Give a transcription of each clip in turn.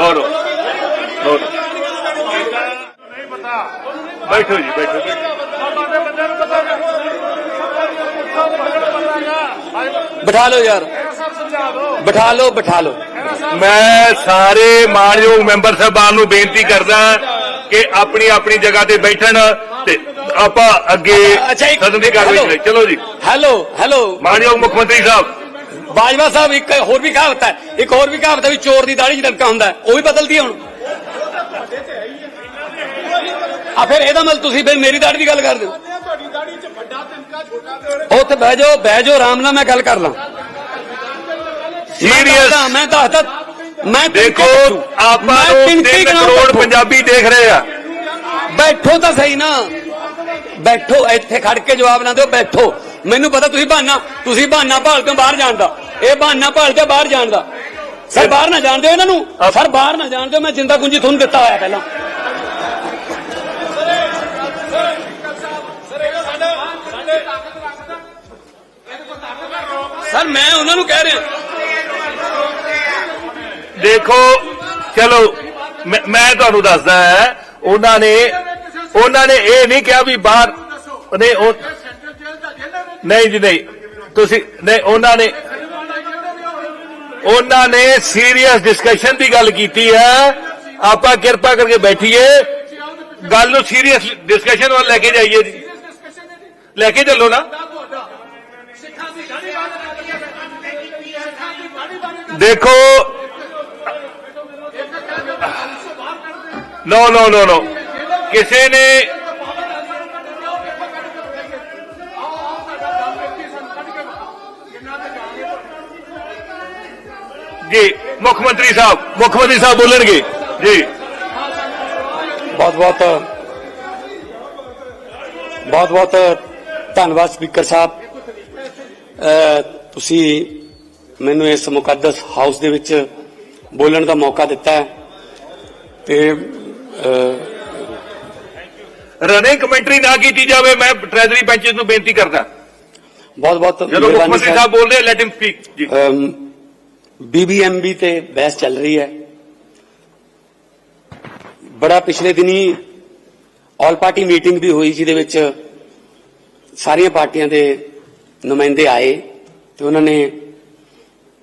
ਨੋ ਨੋ ਨੋ ਨਹੀਂ ਪਤਾ। ਬੈਠੋ ਜੀ ਬੈਠੋ। ਬੈਠੋ। ਬਾਬਾ ਦੇ ਬੰਦੇ ਨੂੰ ਪਤਾ ਹੈ ਬਿਠਾ ਲਓ ਯਾਰ। ਬਿਠਾ ਲਓ ਬਿਠਾ ਲਓ। ਮੈਂ ਸਾਰੇ ਮਾਨਯੋਗ ਮੈਂਬਰ ਸਾਹਿਬਾਨ ਨੂੰ ਬੇਨਤੀ ਕਰਦਾ ਕਿ ਆਪਣੀ ਆਪਣੀ ਜਗ੍ਹਾ ਤੇ ਬੈਠਣ ਤੇ ਆਪਾਂ ਅੱਗੇ ਅੱਛਾ ਇੱਕ ਸਦਨ ਦੀ ਕਾਰਵਾਈ ਕਰੀਏ। ਚਲੋ ਜੀ। Hello hello. ਮਾਨਯੋਗ ਮੁੱਖ ਮੰਤਰੀ ਸਾਹਿਬ। ਬਾਜਵਾ ਸਾਹਿਬ ਇੱਕ ਹੋਰ ਵੀ ਕਹਾਵਤ ਹੈ ਇੱਕ ਹੋਰ ਵੀ ਕਹਾਵਤ ਹੈ ਵੀ ਚੋਰ ਦੀ ਦਾੜੀ ਡੰਕਾ ਹੁੰਦਾ। ਉਹ ਵੀ ਬਦਲਦੀ ਹੁਣ। ਆ ਫਿਰ ਇਹਦਾ ਮਤਲਬ ਤੁਸੀਂ ਫਿਰ ਮੇਰੀ ਦਾੜੀ ਦੀ ਗੱਲ ਕਰਦੇ ਹੋ। ਤੁਹਾਡੀ ਦਾੜੀ 'ਚ ਵੱਡਾ ਤਿਨਕਾ ਛੋਟਾ ਤੇ ਉੱਥੇ ਬਹਿ ਜਾਓ ਬਹਿ ਜਾਓ ਆਰਾਮ ਨਾਲ ਮੈਂ ਗੱਲ ਕਰ ਲਾਂ। ਸੀਰੀਅਸ ਮੈਂ ਦੱਸਦਾ ਮੈਂ ਦੇਖੋ ਆਪਾਂ ਮੈਂ ਨੂੰ ਤਿੰਨ 3 ਗਿਣਾਉਂ ਕਰੋੜ। ਪੰਜਾਬੀ ਦੇਖ ਰਹੇ ਆ। ਬੈਠੋ ਤਾਂ ਸਹੀ ਨਾ। ਬੈਠੋ ਇੱਥੇ ਖੜ ਕੇ ਜਵਾਬ ਨਾ ਦਿਓ ਬੈਠੋ। ਮੈਨੂੰ ਪਤਾ ਤੁਸੀਂ ਬਹਾਨਾ ਤੁਸੀਂ ਬਹਾਨਾ ਭਾਲ ਕੇ ਬਾਹਰ ਜਾਣ ਦਾ। ਇਹ ਬਹਾਨਾ ਭਾਲ ਕੇ ਬਾਹਰ ਜਾਣ ਦਾ। ਸਰ, ਬਾਹਰ ਨਾ ਜਾਣ ਦਿਓ ਇਹਨਾਂ ਨੂੰ। ਸਰ, ਬਾਹਰ ਨਾ ਜਾਣ ਦਿਓ, ਮੈਂ ਜਿੰਦਾ ਕੁੰਜੀ ਤੁਹਾਨੂੰ ਦਿੱਤਾ ਹੋਇਆ ਪਹਿਲਾਂ। ਸਰ, ਮੈਂ ਉਹਨਾਂ ਨੂੰ ਕਹਿ ਰਿਹਾ। ਦੇਖੋ, ਚਲੋ, ਮੈਂ- ਤੁਹਾਨੂੰ ਦੱਸਦਾ ਉਹਨਾਂ ਨੇ ਉਹਨਾਂ ਨੇ ਇਹ ਨਹੀਂ ਕਿਹਾ ਵੀ ਬਾਹਰ ਨਹੀਂ ਉਹ ਸੈਂਟਰਲ ਜੇਲ੍ਹ ਦਾ ਜੇਲ੍ਹ ਵਿੱਚ ਨਹੀਂ ਜੀ, ਨਹੀਂ। ਤੁਸੀਂ ਨਹੀਂ, ਉਹਨਾਂ ਨੇ ਉਹਨਾਂ ਨੇ ਸੀਰੀਅਸ ਡਿਸਕਸ਼ਨ ਦੀ ਗੱਲ ਕੀਤੀ ਹੈ। ਆਪਾਂ ਕਿਰਪਾ ਕਰਕੇ ਬੈਠੀਏ। ਗੱਲ ਨੂੰ ਸੀਰੀਅਸ ਡਿਸਕਸ਼ਨ ਵੱਲ ਲੈ ਕੇ ਜਾਈਏ ਜੀ। ਲੈ ਕੇ ਚੱਲੋ ਨਾ। ਦੇਖੋ ਨੋ ਨੋ ਨੋ ਨੋ ਕਿਸੇ ਨੇ ਜੀ ਮੁੱਖ ਮੰਤਰੀ ਸਾਹਿਬ ਮੁੱਖ ਮੰਤਰੀ ਸਾਹਿਬ ਬੋਲਣਗੇ। ਜੀ। ਬਹੁਤ ਬਹੁਤ ਬਹੁਤ ਬਹੁਤ ਧੰਨਵਾਦ ਸਪੀਕਰ ਸਾਹਿਬ। ਤੁਸੀਂ ਮੈਨੂੰ ਇਸ ਮੁਕੱਦਸ ਹਾਊਸ ਦੇ ਵਿੱਚ ਬੋਲਣ ਦਾ ਮੌਕਾ ਦਿੱਤਾ ਹੈ। ਤੇ ਰਨਿੰਗ ਕਮੈਂਟਰੀ ਨਾ ਕੀਤੀ ਜਾਵੇ ਮੈਂ ਟ੍ਰੈਜਰੀ ਬੈਂਚਸ ਨੂੰ ਬੇਨਤੀ ਕਰਦਾ। ਬਹੁਤ ਬਹੁਤ ਜਦੋਂ ਮੁੱਖ ਮੰਤਰੀ ਸਾਹਿਬ ਬੋਲ ਰਹੇ let him speak ji BBMB ਤੇ ਬਹਿਸ ਚੱਲ ਰਹੀ ਹੈ। ਬੜਾ ਪਿਛਲੇ ਦਿਨੀ ਆਲ ਪਾਰਟੀ ਮੀਟਿੰਗ ਵੀ ਹੋਈ ਜਿਹਦੇ ਵਿੱਚ ਸਾਰੀਆਂ ਪਾਰਟੀਆਂ ਦੇ ਨੁਮਾਇੰਦੇ ਆਏ ਤੇ ਉਹਨਾਂ ਨੇ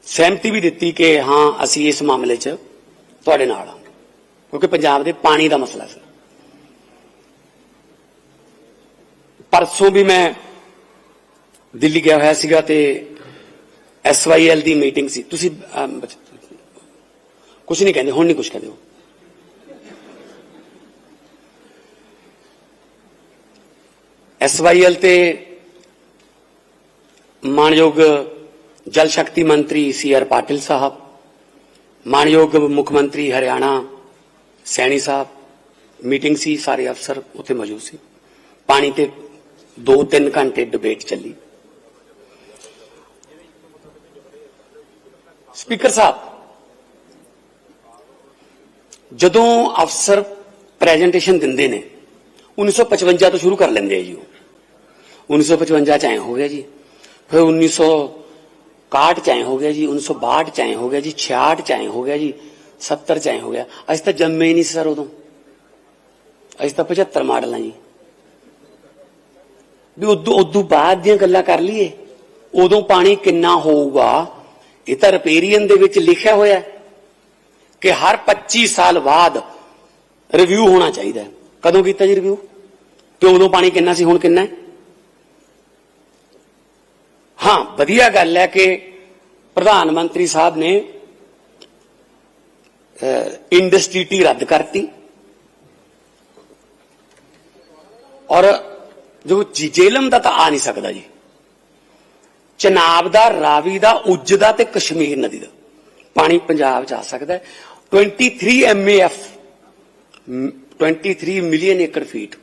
ਸਹਿਮਤੀ ਵੀ ਦਿੱਤੀ ਕਿ ਹਾਂ, ਅਸੀਂ ਇਸ ਮਾਮਲੇ 'ਚ ਤੁਹਾਡੇ ਨਾਲ ਹਾਂ, ਕਿਉਂਕਿ ਪੰਜਾਬ ਦੇ ਪਾਣੀ ਦਾ ਮਸਲਾ ਸੀ। ਪਰਸੋਂ ਵੀ ਮੈਂ ਦਿੱਲੀ ਗਿਆ ਹੋਇਆ ਸੀਗਾ ਤੇ ਐਸਵਾਈਐਲ ਦੀ ਮੀਟਿੰਗ ਸੀ ਤੁਸੀਂ ਕੁਝ ਨਹੀਂ ਕਹਿੰਦੇ ਹੁਣ ਨਹੀਂ ਕੁਝ ਕਹਿੰਦੇ ਹੋ ਐਸਵਾਈਐਲ ਤੇ ਮਾਨਯੋਗ ਜਲ ਸ਼ਕਤੀ ਮੰਤਰੀ ਸੀ ਆਰ ਪਾਟਿਲ ਸਾਹਿਬ ਮਾਨਯੋਗ ਮੁੱਖ ਮੰਤਰੀ ਹਰਿਆਣਾ ਸੈਣੀ ਸਾਹਿਬ ਮੀਟਿੰਗ ਸੀ ਸਾਰੇ ਅਫਸਰ ਉੱਥੇ ਮੌਜੂਦ ਸੀ ਪਾਣੀ ਤੇ 2-3 ਘੰਟੇ ਡਿਬੇਟ ਚੱਲੀ ਸਪੀਕਰ ਸਾਹਿਬ ਜਦੋਂ ਅਫਸਰ ਪ੍ਰੈਜੈਂਟੇਸ਼ਨ ਦਿੰਦੇ ਨੇ 1955 ਤੋਂ ਸ਼ੁਰੂ ਕਰ ਲੈਂਦੇ ਆ ਜੀ ਉਹ 1955 ਚ ਐ ਹੋ ਗਿਆ ਜੀ ਫਿਰ 1961 ਚ ਐ ਹੋ ਗਿਆ ਜੀ 1962 ਚ ਐ ਹੋ ਗਿਆ ਜੀ 66 ਚ ਐ ਹੋ ਗਿਆ ਜੀ 70 ਚ ਐ ਹੋ ਗਿਆ ਅਸੀਂ ਤਾਂ ਜੰਮੇ ਹੀ ਨਹੀਂ ਸੀ ਸਰ ਉਦੋਂ ਅਸੀਂ ਤਾਂ 75 ਮਾਡਲ ਆ ਜੀ ਵੀ ਉਦੋਂ ਉਦੋਂ ਬਾਅਦ ਦੀਆਂ ਗੱਲਾਂ ਕਰ ਲਈਏ ਉਦੋਂ ਪਾਣੀ ਕਿੰਨਾ ਹੋਊਗਾ ਇਹ ਤਾਂ ਰਿਪੇਰੀਅਨ ਦੇ ਵਿੱਚ ਲਿਖਿਆ ਹੋਇਆ ਕਿ ਹਰ 25 ਸਾਲ ਬਾਅਦ ਰਿਵਿਊ ਹੋਣਾ ਚਾਹੀਦਾ ਹੈ। ਕਦੋਂ ਕੀਤਾ ਜੀ ਰਿਵਿਊ ਤੇ ਉਦੋਂ ਪਾਣੀ ਕਿੰਨਾ ਸੀ? ਹੁਣ ਕਿੰਨਾ ਹੈ? ਹਾਂ, ਵਧੀਆ ਗੱਲ ਹੈ ਕਿ ਪ੍ਰਧਾਨ ਮੰਤਰੀ ਸਾਹਿਬ ਨੇ ਇੰਡਸਟਰੀ ਟੀ ਰੱਦ ਕਰਤੀ। ਔਰ ਜੋ ਜੇਲਮ ਦਾ ਤਾਂ ਆ ਨਹੀਂ ਸਕਦਾ ਜੀ। ਚਨਾਬ ਦਾ, ਰਾਵੀ ਦਾ, ਉੱਜ ਦਾ ਤੇ ਕਸ਼ਮੀਰ ਨਦੀ ਦਾ। ਪਾਣੀ ਪੰਜਾਬ ਚ ਆ ਸਕਦਾ ਹੈ। 23 MAF 23 million acre feet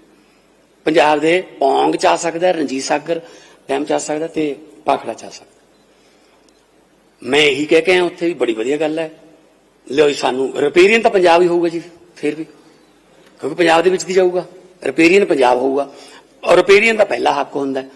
Punjab ਦੇ ਪੌਂਗ ਚ ਆ ਸਕਦਾ ਰਣਜੀਤ ਸਾਗਰ ਡੈਮ ਚ ਆ ਸਕਦਾ ਤੇ ਪਾਖੜਾ ਚ ਆ ਸਕਦਾ ਮੈਂ ਇਹੀ ਕਹਿ ਕੇ ਆਇਆ, ਉੱਥੇ ਵੀ ਬੜੀ ਵਧੀਆ ਗੱਲ ਹੈ। ਲਿਓ ਸਾਨੂੰ ਰਿਪੇਰੀਅਨ ਤਾਂ ਪੰਜਾਬ ਹੀ ਹੋਊਗਾ ਜੀ, ਫਿਰ ਵੀ। ਕਿਉਂਕਿ ਪੰਜਾਬ ਦੇ ਵਿੱਚ ਦੀ ਜਾਊਗਾ? ਰਿਪੇਰੀਅਨ ਪੰਜਾਬ ਹੋਊਗਾ। ਔਰ ਰਿਪੇਰੀਅਨ ਦਾ ਪਹਿਲਾ ਹੱਕ ਹੁੰਦਾ ਹੈ।